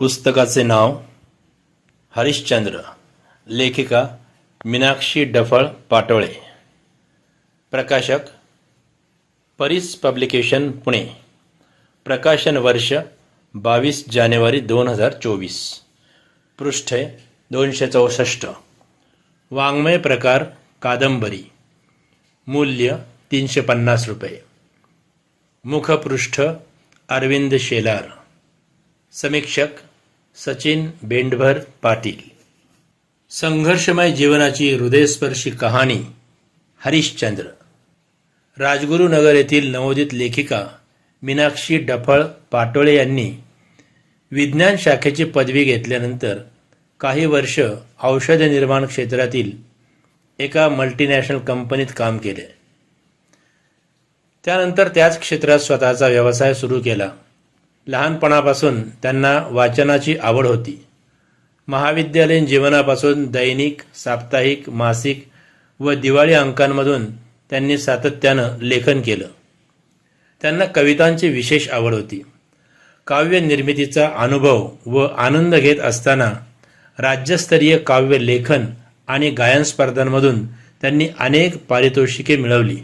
पुस्तकाचे नाव हरिश्चंद्र लेखिका मीनाक्षी डफळ पाटोळे प्रकाशक परीस पब्लिकेशन पुणे प्रकाशन वर्ष बावीस जानेवारी दोन हजार चोवीस पृष्ठे दोनशे चौसष्ट. वाङ्मय प्रकार कादंबरी मूल्य तीनशे पन्नास रुपये. मुखपृष्ठ अरविंद शेलार. समीक्षक सचिन बेंडभर पाटील. संघर्षमय जीवनाची हृदयस्पर्शी कहाणी हरिश्चंद्र. राजगुरुनगर येथील नवोदित लेखिका मीनाक्षी डफळ पाटोळे यांनी विज्ञान शाखेची पदवी घेतल्यानंतर काही वर्ष औषध निर्माण क्षेत्रातील एका मल्टीनॅशनल कंपनीत काम केले. त्यानंतर त्याच क्षेत्रात स्वतःचा व्यवसाय सुरू केला. लहानपणापासून त्यांना वाचनाची आवड होती. महाविद्यालयीन जीवनापासून दैनिक साप्ताहिक मासिक व दिवाळी अंकांमधून त्यांनी सातत्यानं लेखन केलं. त्यांना कवितांची विशेष आवड होती. काव्य निर्मितीचा अनुभव व आनंद घेत असताना राज्यस्तरीय काव्य लेखन आणि गायन स्पर्धांमधून त्यांनी अनेक पारितोषिके मिळवली.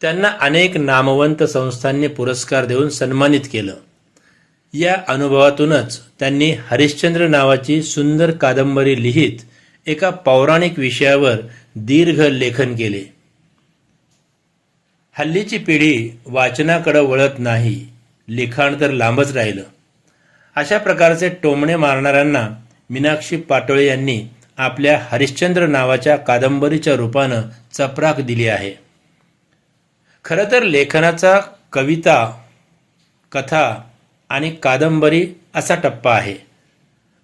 त्यांना अनेक नामवंत संस्थांनी पुरस्कार देऊन सन्मानित केलं. या अनुभवातूनच त्यांनी हरिश्चंद्र नावाची सुंदर कादंबरी लिहित एका पौराणिक विषयावर दीर्घ लेखन केले. हल्लीची पिढी वाचनाकडे वळत नाही लिखाण तर लांबच राहिलं. अशा प्रकारचे टोमणे मारणाऱ्यांना मीनाक्षी पाटोळे यांनी आपल्या हरिश्चंद्र नावाच्या कादंबरीच्या रूपानं चपराक दिली आहे. खरं तर लेखनाचा कविता कथा आणि कादंबरी असा टप्पा आहे.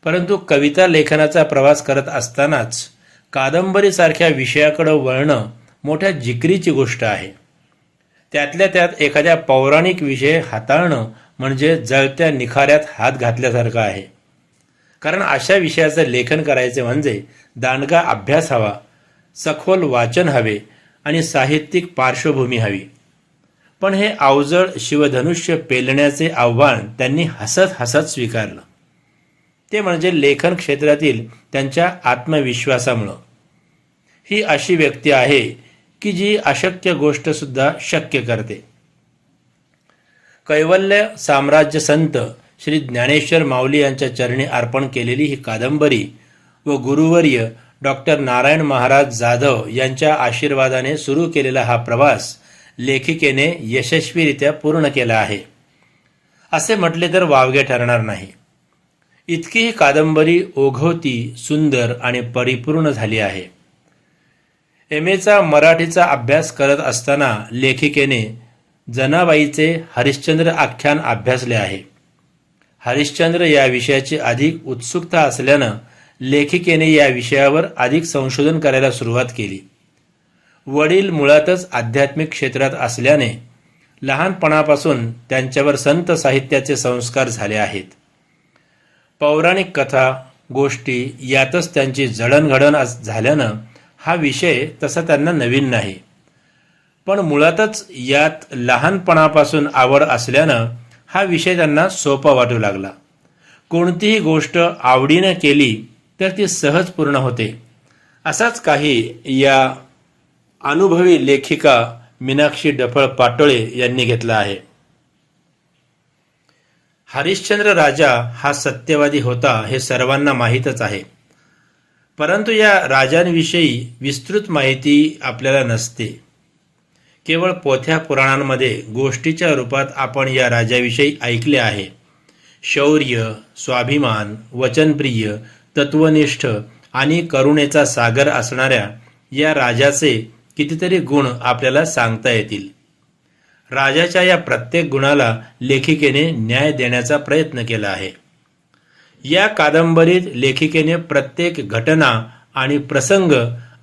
परंतु कविता लेखनाचा प्रवास करत असतानाच कादंबरीसारख्या विषयाकडं वळणं मोठ्या जिकरीची गोष्ट आहे. त्यातल्या त्यात एखाद्या पौराणिक विषय हाताळणं म्हणजे जळत्या निखाऱ्यात हात घातल्यासारखं आहे. कारण अशा विषयाचं लेखन करायचे म्हणजे दांडगा अभ्यास हवा सखोल वाचन हवे आणि साहित्यिक पार्श्वभूमी हवी. पण हे अवजड शिवधनुष्य पेलण्याचे आव्हान त्यांनी हसत हसत स्वीकारलं. ते म्हणजे लेखन क्षेत्रातील त्यांच्या आत्मविश्वासामुळं. ही अशी व्यक्ती आहे की जी अशक्य गोष्ट सुद्धा शक्य करते. कैवल्य साम्राज्य संत श्री ज्ञानेश्वर माऊली यांच्या चरणी अर्पण केलेली ही कादंबरी व गुरुवर्य डॉक्टर नारायण महाराज जाधव यांच्या आशीर्वादाने सुरू केलेला हा प्रवास लेखिकेने यशस्वीरित्या पूर्ण केला आहे. असे म्हटले तर वावगे ठरणार नाही. इतकी ही कादंबरी ओघवती सुंदर आणि परिपूर्ण झाली आहे. एम. एचा मराठीचा अभ्यास करत असताना लेखिकेने जनाबाईचे हरिश्चंद्र आख्यान अभ्यासले आहे. हरिश्चंद्र या विषयाची अधिक उत्सुकता असल्यानं लेखिकेने या विषयावर अधिक संशोधन करायला सुरुवात केली. वडील मुळातच आध्यात्मिक क्षेत्रात असल्याने लहानपणापासून त्यांच्यावर संत साहित्याचे संस्कार झाले आहेत. पौराणिक कथा गोष्टी यातच त्यांची जडणघडण अस- झाल्यानं हा विषय तसा त्यांना नवीन नाही. पण मुळातच यात लहानपणापासून आवड असल्यानं हा विषय त्यांना सोपा वाटू लागला. कोणतीही गोष्ट आवडीनं केली तर ती सहज पूर्ण होते. असाच काही या अनुभवी लेखिका मीनाक्षी डफळ पाटोळे यांनी घेतला आहे. हरिश्चंद्र राजा हा सत्यवादी होता हे सर्वांना माहीतच आहे. परंतु या राजांविषयी विस्तृत माहिती आपल्याला नसते. केवळ पोथ्या पुराणांमध्ये गोष्टीच्या रूपात आपण या राजाविषयी ऐकले आहे. शौर्य स्वाभिमान वचनप्रिय तत्वनिष्ठ आणि करुणेचा सागर असणाऱ्या या राजाचे कितीतरी गुण आपल्याला सांगता येतील. राजाच्या या प्रत्येक गुणाला लेखिकेने न्याय देण्याचा प्रयत्न केला आहे. या कादंबरीत लेखिकेने प्रत्येक घटना आणि प्रसंग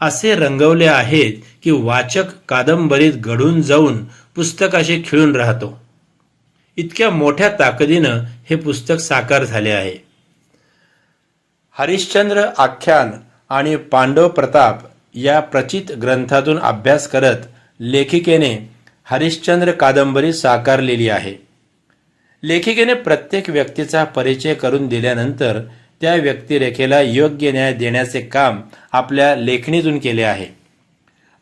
असे रंगवले आहेत की वाचक कादंबरीत घडून जाऊन पुस्तकाशी खिळून राहतो. इतक्या मोठ्या ताकदीनं हे पुस्तक साकार झाले आहे. हरिश्चंद्र आख्यान आणि पांडव प्रताप या प्रचित ग्रंथातून अभ्यास करत लेखिकेने हरिश्चंद्र कादंबरी साकारलेली आहे. लेखिकेने प्रत्येक व्यक्तीचा परिचय करून दिल्यानंतर त्या व्यक्तिरेखेला योग्य न्याय देण्याचे काम आपल्या लेखणीतून केले आहे.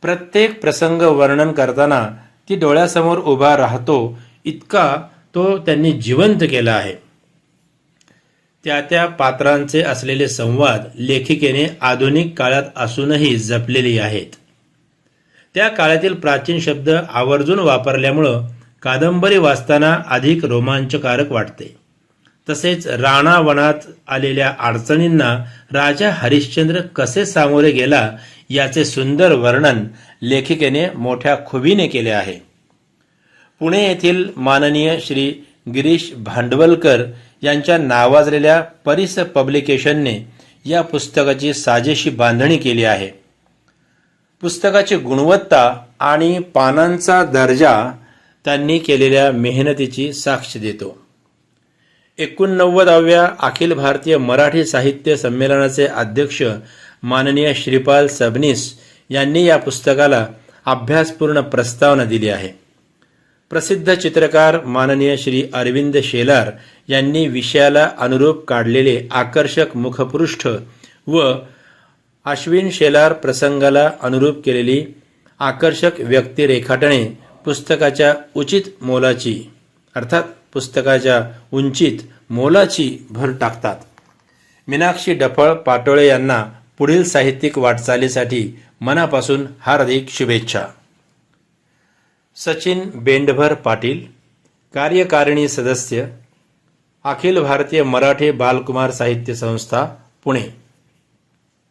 प्रत्येक प्रसंग वर्णन करताना ती डोळ्यासमोर उभा राहतो इतका तो त्यांनी जिवंत केला आहे. त्या त्या पात्रांचे असलेले संवाद लेखिकेने आधुनिक काळात असूनही जपलेली आहेत. त्या काळातील प्राचीन शब्द आवर्जून वापरल्यामुळं कादंबरी वाचताना अधिक रोमांचकारक वाटते. तसेच राणावनात आलेल्या अडचणींना राजा हरिश्चंद्र कसे सामोरे गेला याचे सुंदर वर्णन लेखिकेने मोठ्या खुबीने केले आहे. पुणे येथील माननीय श्री गिरीश भांडवलकर यांच्या नावाजलेल्या परिस पब्लिकेशनने या पुस्तकाची साजेशी बांधणी केली आहे. पुस्तकाची गुणवत्ता आणि पानांचा दर्जा त्यांनी केलेल्या मेहनतीची साक्ष देतो. एकोणनव्वदाव्या अखिल भारतीय मराठी साहित्य संमेलनाचे अध्यक्ष माननीय श्रीपाल सबनीस यांनी या पुस्तकाला अभ्यासपूर्ण प्रस्तावना दिली आहे. प्रसिद्ध चित्रकार माननीय श्री अरविंद शेलार यांनी विषयाला अनुरूप काढलेले आकर्षक मुखपृष्ठ व अश्विन शेलार प्रसंगाला अनुरूप केलेली आकर्षक व्यक्तिरेखाटणे पुस्तकाच्या उचित मोलाची अर्थात पुस्तकाच्या उंचीत मोलाची भर टाकतात. मीनाक्षी डफळ पाटोळे यांना पुढील साहित्यिक वाटचालीसाठी मनापासून हार्दिक शुभेच्छा. सचिन बेंडभर पाटील कार्यकारिणी सदस्य अखिल भारतीय मराठी बालकुमार साहित्य संस्था पुणे.